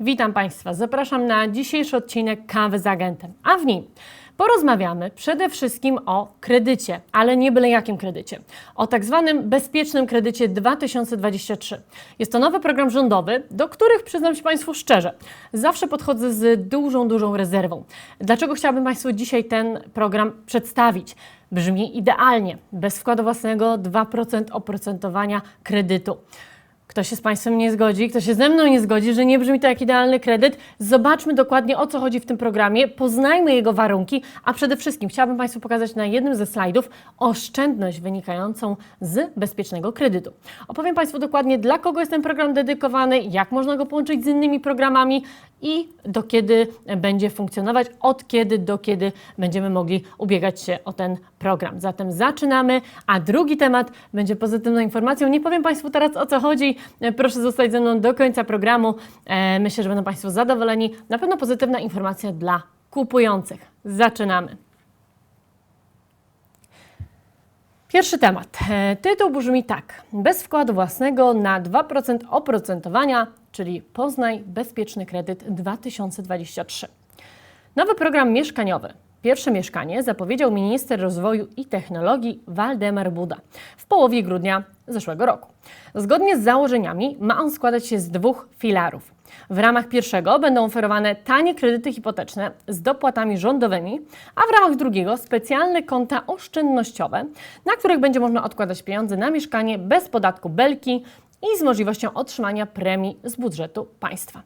Witam Państwa. Zapraszam na dzisiejszy odcinek Kawy z Agentem. A w nim porozmawiamy przede wszystkim o kredycie, ale nie byle jakim kredycie. O tak zwanym bezpiecznym kredycie 2023. Jest to nowy program rządowy, do których przyznam się Państwu szczerze, zawsze podchodzę z dużą, dużą rezerwą. Dlaczego chciałabym Państwu dzisiaj ten program przedstawić? Brzmi idealnie. Bez wkładu własnego 2% oprocentowania kredytu. Kto się z Państwem nie zgodzi, kto się ze mną nie zgodzi, że nie brzmi to jak idealny kredyt, zobaczmy dokładnie o co chodzi w tym programie, poznajmy jego warunki, a przede wszystkim chciałabym Państwu pokazać na jednym ze slajdów oszczędność wynikającą z bezpiecznego kredytu. Opowiem Państwu dokładnie, dla kogo jest ten program dedykowany, jak można go połączyć z innymi programami i do kiedy będzie funkcjonować, od kiedy do kiedy będziemy mogli ubiegać się o ten program. Zatem zaczynamy, a drugi temat będzie pozytywną informacją. Nie powiem Państwu teraz o co chodzi, proszę zostać ze mną do końca programu. E, Myślę, że będą Państwo zadowoleni. Na pewno pozytywna informacja dla kupujących. Zaczynamy. Pierwszy temat. E, Tytuł brzmi tak. Bez wkładu własnego na 2% oprocentowania, czyli Poznaj Bezpieczny Kredyt 2023. Nowy program mieszkaniowy. Pierwsze mieszkanie zapowiedział minister rozwoju i technologii Waldemar Buda w połowie grudnia zeszłego roku. Zgodnie z założeniami ma on składać się z dwóch filarów. W ramach pierwszego będą oferowane tanie kredyty hipoteczne z dopłatami rządowymi, a w ramach drugiego specjalne konta oszczędnościowe, na których będzie można odkładać pieniądze na mieszkanie bez podatku belki i z możliwością otrzymania premii z budżetu państwa.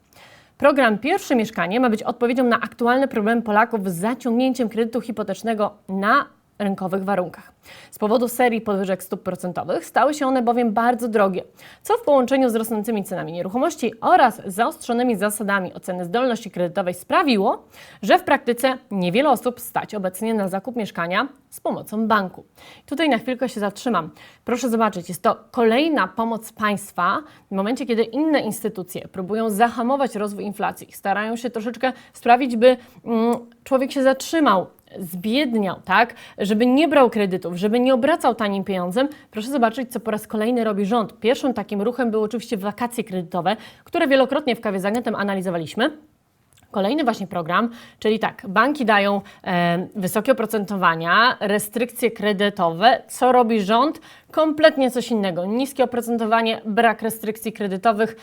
Program Pierwsze Mieszkanie ma być odpowiedzią na aktualne problemy Polaków z zaciągnięciem kredytu hipotecznego na rynkowych warunkach. Z powodu serii podwyżek stóp procentowych stały się one bowiem bardzo drogie, co w połączeniu z rosnącymi cenami nieruchomości oraz zaostrzonymi zasadami oceny zdolności kredytowej sprawiło, że w praktyce niewiele osób stać obecnie na zakup mieszkania z pomocą banku. Tutaj na chwilkę się zatrzymam. Proszę zobaczyć, jest to kolejna pomoc państwa w momencie, kiedy inne instytucje próbują zahamować rozwój inflacji, starają się troszeczkę sprawić, by mm, człowiek się zatrzymał zbiedniał, tak, żeby nie brał kredytów, żeby nie obracał tanim pieniądzem, proszę zobaczyć, co po raz kolejny robi rząd. Pierwszym takim ruchem były oczywiście wakacje kredytowe, które wielokrotnie w kawie z agentem analizowaliśmy. Kolejny właśnie program, czyli tak, banki dają e, wysokie oprocentowania, restrykcje kredytowe. Co robi rząd? Kompletnie coś innego. Niskie oprocentowanie, brak restrykcji kredytowych.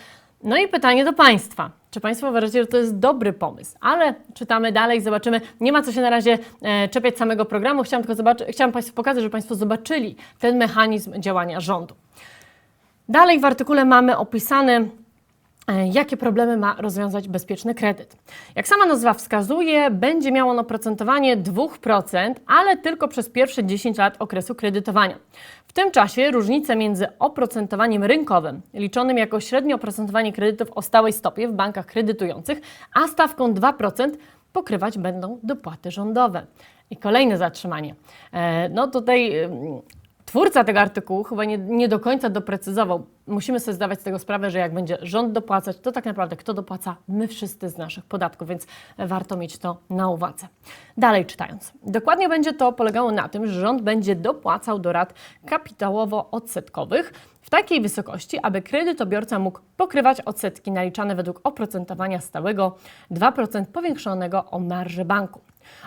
No i pytanie do Państwa. Czy Państwo uważacie, że to jest dobry pomysł? Ale czytamy dalej, zobaczymy. Nie ma co się na razie e, czepiać samego programu. Chciałam tylko zobaczyć, chciałam Państwu pokazać, żeby Państwo zobaczyli ten mechanizm działania rządu. Dalej w artykule mamy opisane e, jakie problemy ma rozwiązać bezpieczny kredyt. Jak sama nazwa wskazuje, będzie miał on oprocentowanie 2%, ale tylko przez pierwsze 10 lat okresu kredytowania. W tym czasie różnice między oprocentowaniem rynkowym, liczonym jako średnie oprocentowanie kredytów o stałej stopie w bankach kredytujących, a stawką 2% pokrywać będą dopłaty rządowe. I kolejne zatrzymanie. E, No tutaj Twórca tego artykułu chyba nie, nie do końca doprecyzował. Musimy sobie zdawać z tego sprawę, że jak będzie rząd dopłacać, to tak naprawdę kto dopłaca? My wszyscy z naszych podatków, więc warto mieć to na uwadze. Dalej czytając. Dokładnie będzie to polegało na tym, że rząd będzie dopłacał do rat kapitałowo-odsetkowych w takiej wysokości, aby kredytobiorca mógł pokrywać odsetki naliczane według oprocentowania stałego 2% powiększonego o marżę banku.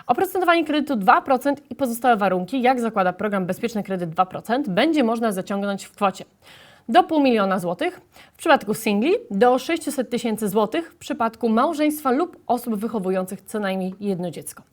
Oprocentowanie kredytu 2% i pozostałe warunki, jak zakłada program Bezpieczny Kredyt 2%, będzie można zaciągnąć w kwocie do pół miliona złotych, w przypadku singli do 600 tysięcy złotych, w przypadku małżeństwa lub osób wychowujących co najmniej jedno dziecko.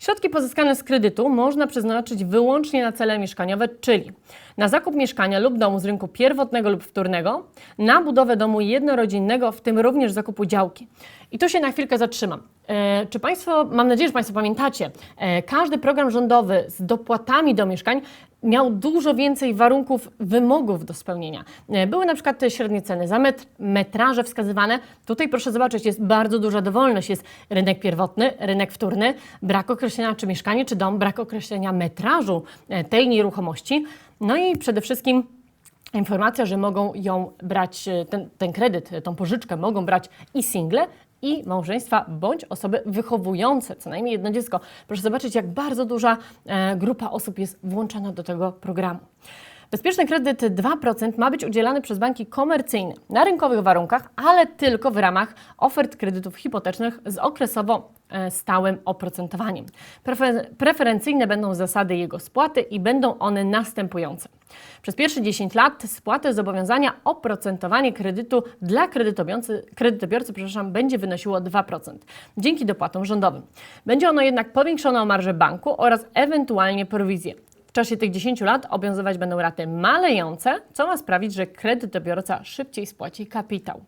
Środki pozyskane z kredytu można przeznaczyć wyłącznie na cele mieszkaniowe, czyli na zakup mieszkania lub domu z rynku pierwotnego lub wtórnego, na budowę domu jednorodzinnego, w tym również zakupu działki. I tu się na chwilkę zatrzymam. E, czy Państwo, mam nadzieję, że Państwo pamiętacie, e, każdy program rządowy z dopłatami do mieszkań miał dużo więcej warunków, wymogów do spełnienia. E, Były na przykład te średnie ceny za metr, metraże wskazywane. Tutaj proszę zobaczyć, jest bardzo duża dowolność. Jest rynek pierwotny, rynek wtórny, brak określenia czy mieszkanie, czy dom, brak określenia metrażu e, tej nieruchomości. No i przede wszystkim informacja, że mogą ją brać, e, ten, ten kredyt, tą pożyczkę mogą brać i single, i małżeństwa, bądź osoby wychowujące co najmniej jedno dziecko. Proszę zobaczyć, jak bardzo duża e, grupa osób jest włączona do tego programu. Bezpieczny kredyt 2% ma być udzielany przez banki komercyjne na rynkowych warunkach, ale tylko w ramach ofert kredytów hipotecznych z okresowo stałym oprocentowaniem. Prefer- preferencyjne będą zasady jego spłaty i będą one następujące. Przez pierwsze 10 lat spłaty zobowiązania oprocentowanie kredytu dla kredytobiorcy, kredytobiorcy przepraszam, będzie wynosiło 2% dzięki dopłatom rządowym. Będzie ono jednak powiększone o marżę banku oraz ewentualnie prowizję. W czasie tych 10 lat obowiązywać będą raty malejące, co ma sprawić, że kredytobiorca szybciej spłaci kapitał.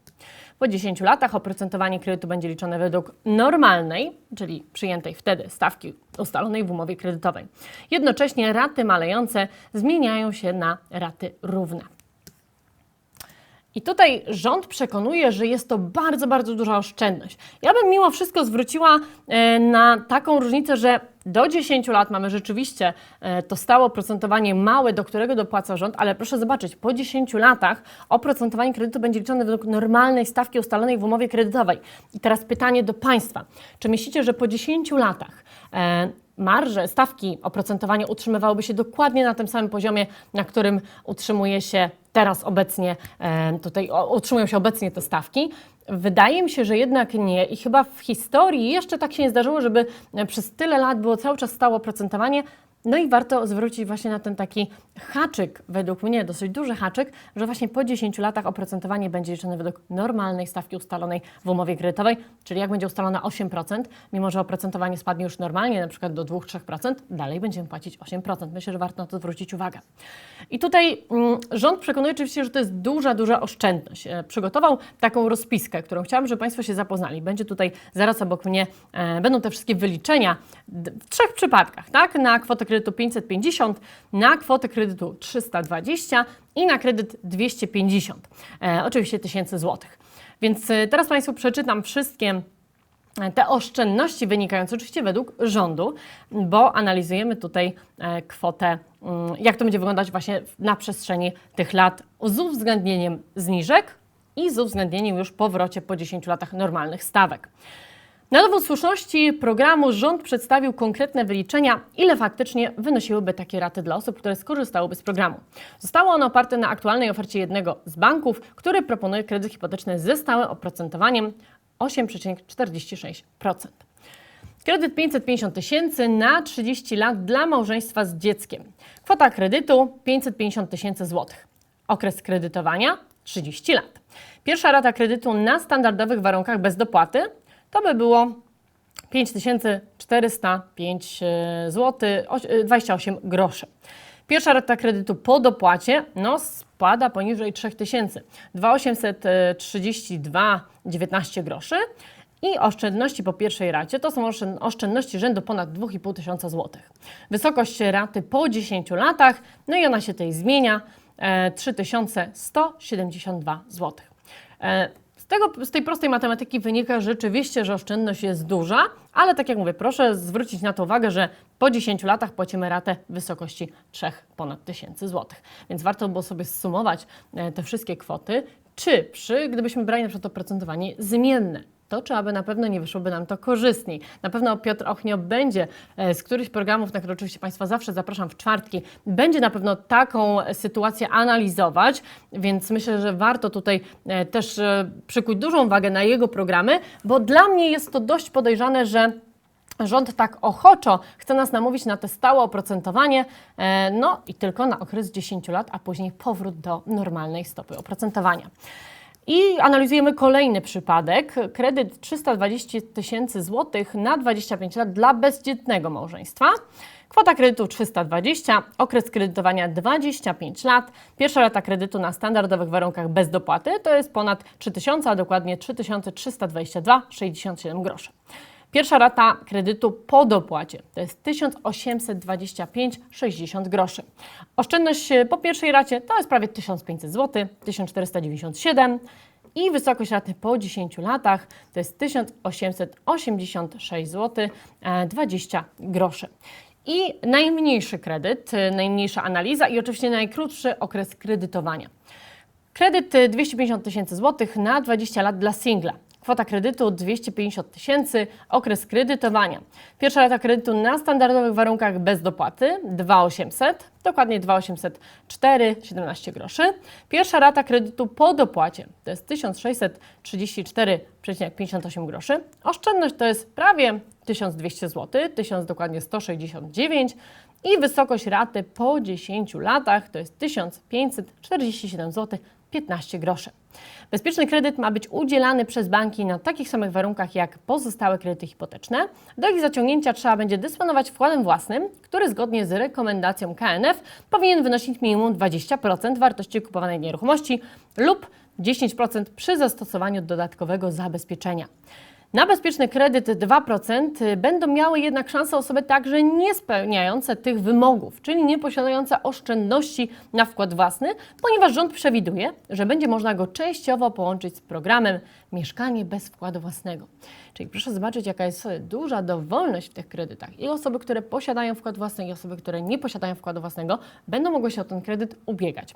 Po 10 latach oprocentowanie kredytu będzie liczone według normalnej, czyli przyjętej wtedy stawki ustalonej w umowie kredytowej. Jednocześnie raty malejące zmieniają się na raty równe. I tutaj rząd przekonuje, że jest to bardzo, bardzo duża oszczędność. Ja bym mimo wszystko zwróciła e, na taką różnicę, że do 10 lat mamy rzeczywiście e, to stałe oprocentowanie małe, do którego dopłaca rząd, ale proszę zobaczyć, po 10 latach oprocentowanie kredytu będzie liczone według normalnej stawki ustalonej w umowie kredytowej. I teraz pytanie do Państwa. Czy myślicie, że po 10 latach e, marże, stawki oprocentowania utrzymywałyby się dokładnie na tym samym poziomie, na którym utrzymuje się teraz obecnie, e, tutaj utrzymują się obecnie te stawki. Wydaje mi się, że jednak nie i chyba w historii jeszcze tak się nie zdarzyło, żeby e, przez tyle lat było cały czas stałe oprocentowanie. No i warto zwrócić właśnie na ten taki haczyk, według mnie dosyć duży haczyk, że właśnie po 10 latach oprocentowanie będzie liczone według normalnej stawki ustalonej w umowie kredytowej, czyli jak będzie ustalona 8%, mimo że oprocentowanie spadnie już normalnie, na przykład do 2-3%, dalej będziemy płacić 8%. Myślę, że warto na to zwrócić uwagę. I tutaj mm, rząd przekonuje oczywiście, że to jest duża, duża oszczędność. E, przygotował taką rozpiskę, którą chciałam, żeby Państwo się zapoznali. Będzie tutaj zaraz obok mnie, e, będą te wszystkie wyliczenia w trzech przypadkach, tak? Na kwotę kredytu 550, na kwotę kredytu 320 i na kredyt 250, e, oczywiście tysięcy złotych. Więc e, teraz Państwu przeczytam wszystkie e, te oszczędności wynikające oczywiście według rządu, bo analizujemy tutaj e, kwotę, mm, jak to będzie wyglądać właśnie na przestrzeni tych lat z uwzględnieniem zniżek i z uwzględnieniem już powrocie po 10 latach normalnych stawek. Na dowód słuszności programu rząd przedstawił konkretne wyliczenia, ile faktycznie wynosiłyby takie raty dla osób, które skorzystałyby z programu. Zostało ono oparte na aktualnej ofercie jednego z banków, który proponuje kredyt hipoteczny ze stałym oprocentowaniem 8,46%. Kredyt 550 tysięcy na 30 lat dla małżeństwa z dzieckiem. Kwota kredytu 550 tysięcy złotych. Okres kredytowania 30 lat. Pierwsza rata kredytu na standardowych warunkach bez dopłaty to by było 5405 zł 28 groszy. Pierwsza rata kredytu po dopłacie no, spada poniżej 3000 2832,19 groszy i oszczędności po pierwszej racie to są oszczęd- oszczędności rzędu ponad 2500 tysiąca złotych. Wysokość raty po 10 latach, no i ona się tutaj zmienia, e, 3172 złotych. Tego, z tej prostej matematyki wynika rzeczywiście, że oszczędność jest duża, ale tak jak mówię, proszę zwrócić na to uwagę, że po 10 latach płacimy ratę w wysokości 3 ponad tysięcy złotych. Więc warto było sobie zsumować e, te wszystkie kwoty, czy przy, gdybyśmy brali na przykład oprocentowanie zmienne, to czy aby na pewno nie wyszłoby nam to korzystniej. Na pewno Piotr Ochnio będzie e, z którychś programów, na które oczywiście Państwa zawsze zapraszam w czwartki, będzie na pewno taką sytuację analizować, więc myślę, że warto tutaj e, też e, przykuć dużą wagę na jego programy, bo dla mnie jest to dość podejrzane, że Rząd tak ochoczo chce nas namówić na te stałe oprocentowanie, e, no i tylko na okres 10 lat, a później powrót do normalnej stopy oprocentowania. I analizujemy kolejny przypadek. Kredyt 320 tysięcy złotych na 25 lat dla bezdzietnego małżeństwa. Kwota kredytu 320, okres kredytowania 25 lat. Pierwsza rata kredytu na standardowych warunkach bez dopłaty to jest ponad 3000, a dokładnie 3322,67 groszy. Pierwsza rata kredytu po dopłacie to jest 1825,60 groszy. Oszczędność e, po pierwszej racie to jest prawie 1500 zł, 1497 i wysokość raty po 10 latach to jest 1886 zł, e, 20 groszy. I najmniejszy kredyt, e, najmniejsza analiza i oczywiście najkrótszy okres kredytowania. Kredyt y, 250 tysięcy złotych na 20 lat dla singla. Kwota kredytu 250 tysięcy, okres kredytowania. Pierwsza rata kredytu na standardowych warunkach bez dopłaty 2800, dokładnie 2804, 17 groszy. Pierwsza rata kredytu po dopłacie to jest 1634,58 groszy. Oszczędność to jest prawie 1200 zł, 1000 dokładnie 169 i wysokość raty po 10 latach to jest 1547 zł 15 groszy. Bezpieczny kredyt ma być udzielany przez banki na takich samych warunkach jak pozostałe kredyty hipoteczne. Do ich zaciągnięcia trzeba będzie dysponować wkładem własnym, który zgodnie z rekomendacją KNF powinien wynosić minimum 20% wartości kupowanej nieruchomości lub 10% przy zastosowaniu dodatkowego zabezpieczenia. Na bezpieczny kredyt 2% będą miały jednak szansę osoby także nie spełniające tych wymogów, czyli nie posiadające oszczędności na wkład własny, ponieważ rząd przewiduje, że będzie można go częściowo połączyć z programem Mieszkanie bez wkładu własnego. Czyli proszę zobaczyć, jaka jest duża dowolność w tych kredytach. I osoby, które posiadają wkład własny, i osoby, które nie posiadają wkładu własnego, będą mogły się o ten kredyt ubiegać.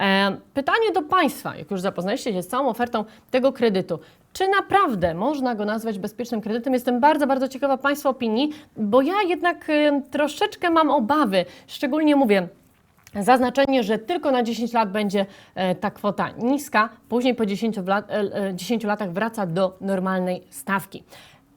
E, pytanie do Państwa, jak już zapoznaliście się z całą ofertą tego kredytu, czy naprawdę można go nazwać bezpiecznym kredytem? Jestem bardzo, bardzo ciekawa Państwa opinii, bo ja jednak y, troszeczkę mam obawy, szczególnie mówię, Zaznaczenie, że tylko na 10 lat będzie e, ta kwota niska, później po 10, lat, 10 latach wraca do normalnej stawki.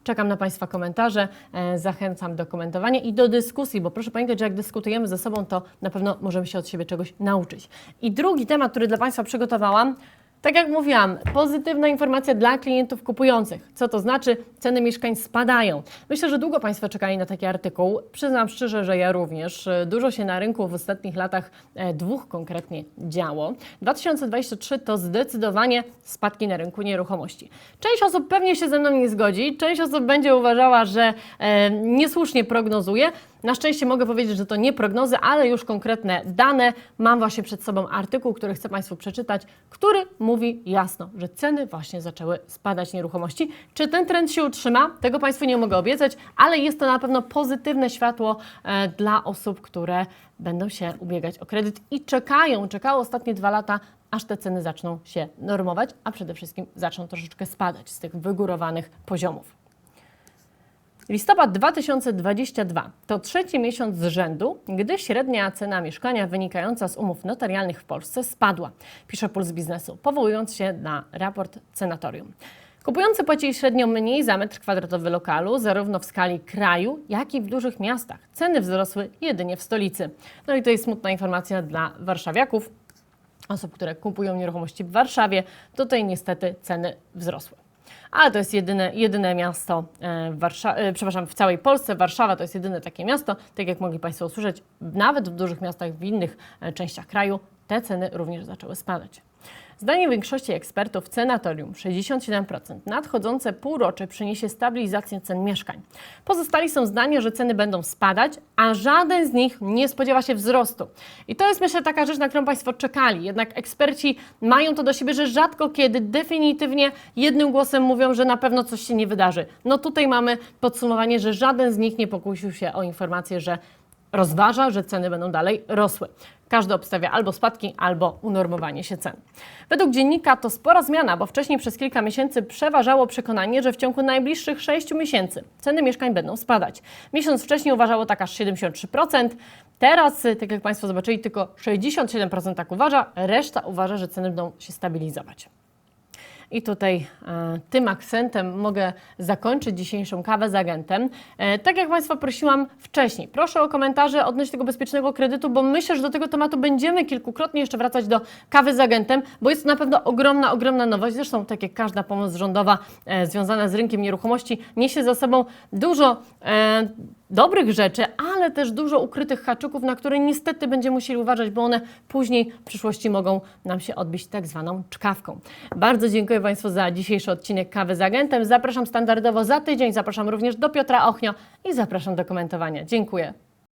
Czekam na Państwa komentarze, e, zachęcam do komentowania i do dyskusji, bo proszę pamiętać, że jak dyskutujemy ze sobą, to na pewno możemy się od siebie czegoś nauczyć. I drugi temat, który dla Państwa przygotowałam, tak jak mówiłam, pozytywna informacja dla klientów kupujących. Co to znaczy? Ceny mieszkań spadają. Myślę, że długo Państwo czekali na taki artykuł. Przyznam szczerze, że ja również. Dużo się na rynku w ostatnich latach e, dwóch konkretnie działo. 2023 to zdecydowanie spadki na rynku nieruchomości. Część osób pewnie się ze mną nie zgodzi, część osób będzie uważała, że e, niesłusznie prognozuje. Na szczęście mogę powiedzieć, że to nie prognozy, ale już konkretne dane. Mam właśnie przed sobą artykuł, który chcę Państwu przeczytać, który mówi jasno, że ceny właśnie zaczęły spadać nieruchomości. Czy ten trend się utrzyma? Tego Państwu nie mogę obiecać, ale jest to na pewno pozytywne światło e, dla osób, które będą się ubiegać o kredyt i czekają, czekały ostatnie dwa lata aż te ceny zaczną się normować, a przede wszystkim zaczną troszeczkę spadać z tych wygórowanych poziomów. Listopad 2022 to trzeci miesiąc z rzędu, gdy średnia cena mieszkania wynikająca z umów notarialnych w Polsce spadła, pisze Puls Biznesu, powołując się na raport Cenatorium. Kupujący płacili średnio mniej za metr kwadratowy lokalu, zarówno w skali kraju, jak i w dużych miastach. Ceny wzrosły jedynie w stolicy. No i to jest smutna informacja dla warszawiaków, osób, które kupują nieruchomości w Warszawie. Tutaj niestety ceny wzrosły ale to jest jedyne, jedyne miasto e, w, Warsza- e, przepraszam, w całej Polsce. Warszawa to jest jedyne takie miasto, tak jak mogli Państwo usłyszeć, nawet w dużych miastach w innych e, częściach kraju te ceny również zaczęły spadać. Zdaniem większości ekspertów Cenatorium 67% nadchodzące półrocze przyniesie stabilizację cen mieszkań. Pozostali są zdania, że ceny będą spadać, a żaden z nich nie spodziewa się wzrostu. I to jest myślę taka rzecz, na którą Państwo czekali. Jednak eksperci mają to do siebie, że rzadko kiedy definitywnie jednym głosem mówią, że na pewno coś się nie wydarzy. No tutaj mamy podsumowanie, że żaden z nich nie pokusił się o informację, że rozważa, że ceny będą dalej rosły. Każdy obstawia albo spadki, albo unormowanie się cen. Według dziennika to spora zmiana, bo wcześniej przez kilka miesięcy przeważało przekonanie, że w ciągu najbliższych 6 miesięcy ceny mieszkań będą spadać. Miesiąc wcześniej uważało tak aż 73%. Teraz, tak jak Państwo zobaczyli, tylko 67% tak uważa, reszta uważa, że ceny będą się stabilizować. I tutaj e, tym akcentem mogę zakończyć dzisiejszą kawę z agentem. E, tak jak Państwa prosiłam wcześniej, proszę o komentarze odnośnie tego bezpiecznego kredytu, bo myślę, że do tego tematu będziemy kilkukrotnie jeszcze wracać do kawy z agentem, bo jest to na pewno ogromna, ogromna nowość. Zresztą tak jak każda pomoc rządowa e, związana z rynkiem nieruchomości niesie za sobą dużo dobrych rzeczy, ale też dużo ukrytych haczyków, na które niestety będziemy musieli uważać, bo one później w przyszłości mogą nam się odbić tak zwaną czkawką. Bardzo dziękuję Państwu za dzisiejszy odcinek Kawy z Agentem. Zapraszam standardowo za tydzień, zapraszam również do Piotra Ochnio i zapraszam do komentowania. Dziękuję.